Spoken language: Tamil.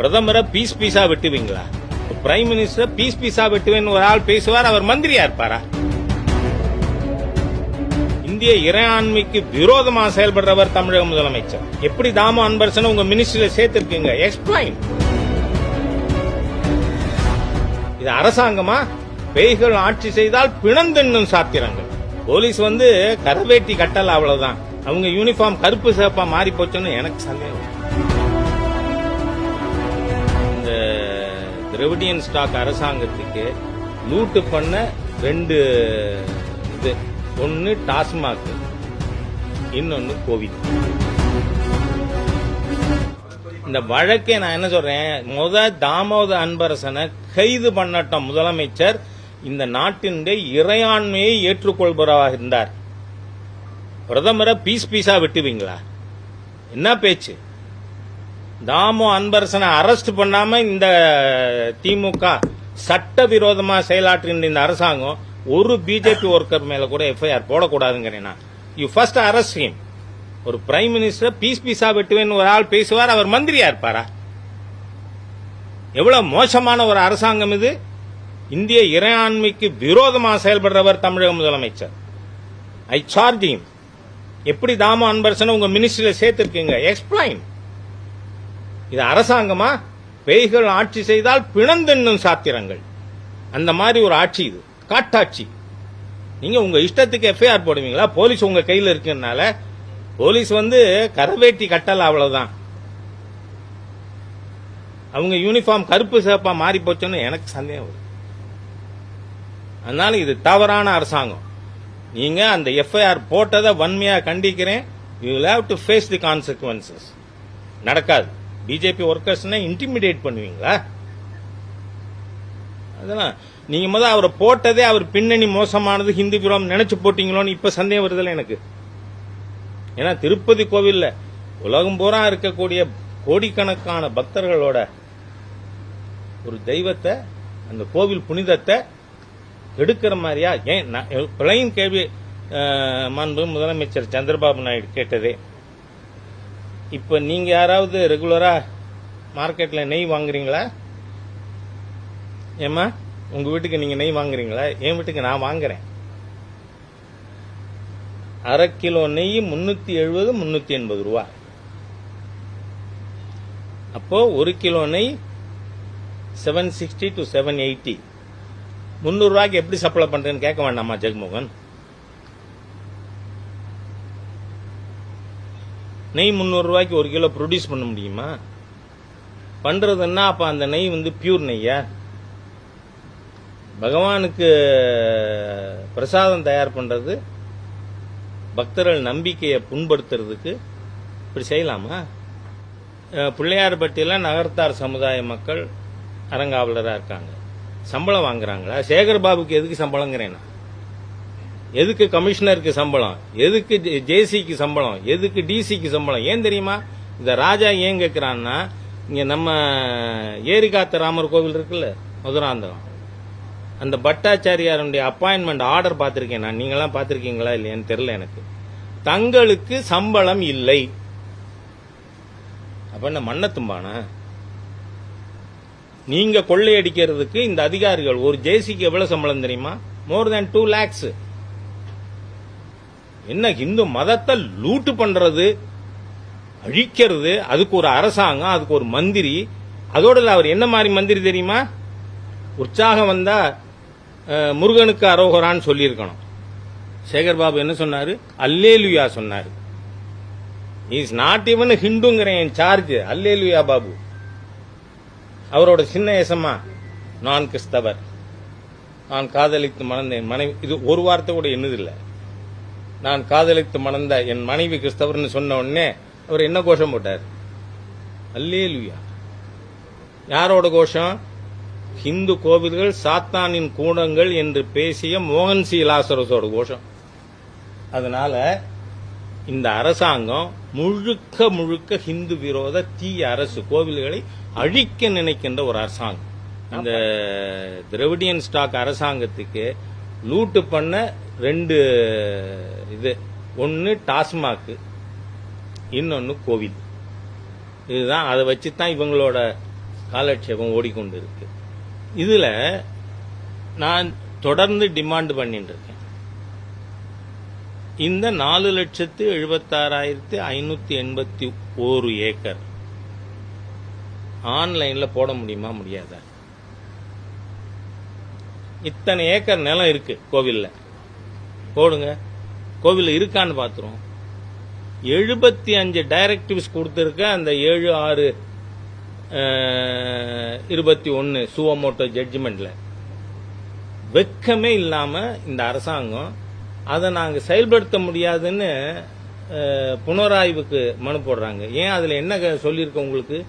பிரதமரை பீஸ் பீஸா வெட்டுவீங்களா? பிரைம் மினிஸ்டர் பீஸ் பீஸா வெட்டுவேன்னு ஒரு ஆள் பேசுவார் அவர் மந்திரியா இருப்பாரா இந்திய இறையாண்மைக்கு விரோதமா செயல்படுறவர் தமிழக முதலமைச்சர். எப்படி தாமோ அன்பரசன் உங்க மினிஸ்ட்ரியில சேர்த்திருக்கீங்க? எக்ஸ்பிளைன் இது அரசாங்கமா? பேய்கள் ஆட்சி செய்தால் பிணந்தென்னும் சாத்திரங்கள். போலீஸ் வந்து கரவேட்டி கட்டல அவ்வளவுதான். அவங்க யூனிஃபார்ம் கருப்பு சிவப்பா மாறி போச்சுன்னு எனக்கு சந்தேகம். திரவிடியன் ஸ்டாக் அரசாங்கத்துக்கு லூட்டு பண்ண ரெண்டு இது. ஒன்னு டாஸ்மாக் இன்னொன்னு கோவிட் இந்த வழக்கை நான் என்ன சொல்றேன்? முத தாமோத அன்பரசனை கைது பண்ணட்டும் முதலமைச்சர். இந்த நாட்டினுடைய இறையாண்மையை ஏற்றுக்கொள்பவராக இருந்தார். பிரதமரை பீஸ் பீஸா வெட்டுவீங்களா? என்ன பேச்சு? தாமோ அன்பரசனை அரெஸ்ட் பண்ணாம இந்த திமுக சட்டவிரோதமா செயலாற்றின இந்த அரசாங்கம் ஒரு பிஜேபி ஒர்க்கர் மேல கூட எஃப்ஐஆர் போடக்கூடாதுங்கிறேன் நான். யூ ஃபர்ஸ்ட் அரெஸ்ட் ஹிம் ஒரு பிரைம் மினிஸ்டர் பீஸ் பீஸா வெட்டுவேன்னு ஒரு ஆள் பேசுவார் அவர் மந்திரியா இருப்பாரா? எவ்வளவு மோசமான ஒரு அரசாங்கம் இது. இந்திய இறையாண்மைக்கு விரோதமாக செயல்படுறவர் தமிழக முதலமைச்சர். ஐ சார்ஜிங் எப்படி தாமோ அன்பரசன் உங்க மினிஸ்ட்ரியில சேர்த்திருக்கீங்க? எக்ஸ்பிளைன் இது அரசாங்கமா? பேய்கள் ஆட்சி செய்தால் பிணந்தென்னும் சாத்திரங்கள். அந்த மாதிரி ஒரு ஆட்சி இது. காட்டாட்சி. நீங்க உங்க இஷ்டத்துக்கு எஃப்ஐஆர் போடுவீங்களா? போலீஸ் உங்க கையில் இருக்குனால போலீஸ் வந்து கரவேட்டி கட்டல அவ்வளவுதான். அவங்க யூனிஃபார்ம் கருப்பு சிவப்பா மாறி போச்சோன்னு எனக்கு சந்தேகம் வரும் அதனால இது தவறான அரசாங்கம். நீங்க அந்த எஃப்ஐஆர் போட்டதை வன்மையா கண்டிக்கிறேன். You have to face the consequences நடக்காது. பிஜேபி ஒர்க்கர்ஸ்னா இன்டிமிடேட் பண்ணுவீங்களா? அதெல்லாம் நீங்க முத அவரை போட்டதே அவர் பின்னணி மோசமானது ஹிந்து விரோம் நினைச்சு போட்டீங்களோன்னு இப்ப சந்தேகம் வருதுல்ல எனக்கு. ஏன்னா திருப்பதி கோவில்ல உலகம் பூரா இருக்கக்கூடிய கோடிக்கணக்கான பக்தர்களோட ஒரு தெய்வத்தை அந்த கோவில் புனிதத்தை எடுக்கிற மாதிரியா? ஏன் பிளைன் கேள்வி மாண்பு முதலமைச்சர் சந்திரபாபு நாயுடு கேட்டதே. இப்போ நீங்கள் யாராவது ரெகுலராக மார்க்கெட்டில் நெய் வாங்குறீங்களா? ஏம்மா உங்கள் வீட்டுக்கு நீங்கள் நெய் வாங்குறீங்களா? என் வீட்டுக்கு நான் வாங்குறேன். அரை கிலோ நெய் முன்னூற்றி எழுபது முந்நூற்றி எண்பது ரூபா. அப்போ ஒரு கிலோ நெய் seven sixty to seven eighty முந்நூறுரூவாய்க்கு எப்படி சப்ளை பண்ணுறேன்னு கேட்க வேண்டாமா ஜெகமோகன் நெய் முந்நூறு ரூபாய்க்கு ஒரு கிலோ ப்ரொடியூஸ் பண்ண முடியுமா? பண்றதுன்னா அப்ப அந்த நெய் வந்து பியூர் நெய்யா? பகவானுக்கு பிரசாதம் தயார் பண்றது பக்தர்கள் நம்பிக்கையை புண்படுத்துறதுக்கு இப்படி செய்யலாமா? பிள்ளையார்பட்டியில் நகர்த்தார் சமுதாய மக்கள் அறங்காவலராக இருக்காங்க. சம்பளம் வாங்குறாங்களா? சேகர் பாபுக்கு எதுக்கு சம்பளங்கிறேன் நான்? எதுக்கு கமிஷனருக்கு சம்பளம்? எதுக்கு ஜேசிக்கு சம்பளம்? எதுக்கு டிசிக்கு சம்பளம்? ஏன் தெரியுமா? இந்த ராஜா ஏன் கேட்கிறான்னா இங்க நம்ம ஏரிகாத்த ராமர் கோவில் இருக்குல்ல மதுராந்தகம். அந்த பட்டாச்சாரியாருடைய அப்பாயின்மெண்ட் ஆர்டர் பார்த்திருக்கேன் நான். நீங்களாம் பார்த்திருக்கீங்களா இல்லையான்னு தெரியல எனக்கு. தங்களுக்கு சம்பளம் இல்லை. அப்ப என்ன மன்னத்தும்பானா நீங்கள் நீங்க கொள்ளையடிக்கிறதுக்கு இந்த அதிகாரிகள் ஒரு ஜேசிக்கு எவ்வளவு சம்பளம் தெரியுமா? மோர் தேன் டூ லேக்ஸ் என்ன இந்து மதத்தை லூட்டு பண்றது அழிக்கிறது அதுக்கு ஒரு அரசாங்கம் அதுக்கு ஒரு மந்திரி அதோட அவர் என்ன மாதிரி மந்திரி தெரியுமா? உற்சாகம் வந்தா முருகனுக்கு அரோகரான்னு சொல்லியிருக்கணும். சேகர் பாபு என்ன சொன்னாரு? அல்லேலுயா சொன்னாரு. இஸ் நாட் ஈவன் ஹிந்துங்கிறேன் சார்ஜ் அல்லேலுயா பாபு. அவரோட சின்ன எசமா நான் கிறிஸ்தவர். நான் காதலித்து மணந்தேன். மனைவி இது ஒரு வார்த்தை கூட என்னது இல்லை நான் காதலித்து மணந்த என் மனைவி கிறிஸ்தவர்னு சொன்ன உடனே அவர் என்ன கோஷம் போட்டார்? அல்லேலுயா. யாரோட கோஷம்? ஹிந்து கோவில்கள் சாத்தானின் கூடங்கள் என்று பேசிய மோகன் சி. லாசரஸோட கோஷம். அதனால இந்த அரசாங்கம் முழுக்க முழுக்க ஹிந்து விரோத தீய அரசு கோவில்களை அழிக்க நினைக்கின்ற ஒரு அரசாங்கம். அந்த திரவிடியன் ஸ்டாக் அரசாங்கத்துக்கு லூட்டு பண்ண ரெண்டு இது. ஒன்று டாஸ்மாக் இன்னொன்று கோவில் இதுதான் அதை வச்சு தான் இவங்களோட காலட்சேபம் ஓடிக்கொண்டு இருக்கு இதில் நான் தொடர்ந்து டிமாண்ட் பண்ணிட்டு இருக்கேன் இந்த நாலு லட்சத்து எழுபத்தாறாயிரத்து ஐநூற்றி எண்பத்தி ஒரு ஏக்கர். ஆன்லைனில் போட முடியுமா முடியாதா? இத்தனை ஏக்கர் நிலம் இருக்கு கோவிலில். போடுங்க. கோவிலில் இருக்கான்னு பார்த்துருவோம் எழுபத்தி அஞ்சு டைரக்டிவ்ஸ் கொடுத்துருக்க அந்த ஏழு ஆறு இருபத்தி ஒன்று சுவமோட்டோ ஜட்ஜ்மெண்ட்டில் வெக்கமே இல்லாமல் இந்த அரசாங்கம் அதை நாங்கள் செயல்படுத்த முடியாதுன்னு புனராய்வுக்கு மனு போடுறாங்க. ஏன் அதில் என்ன க- உங்களுக்கு?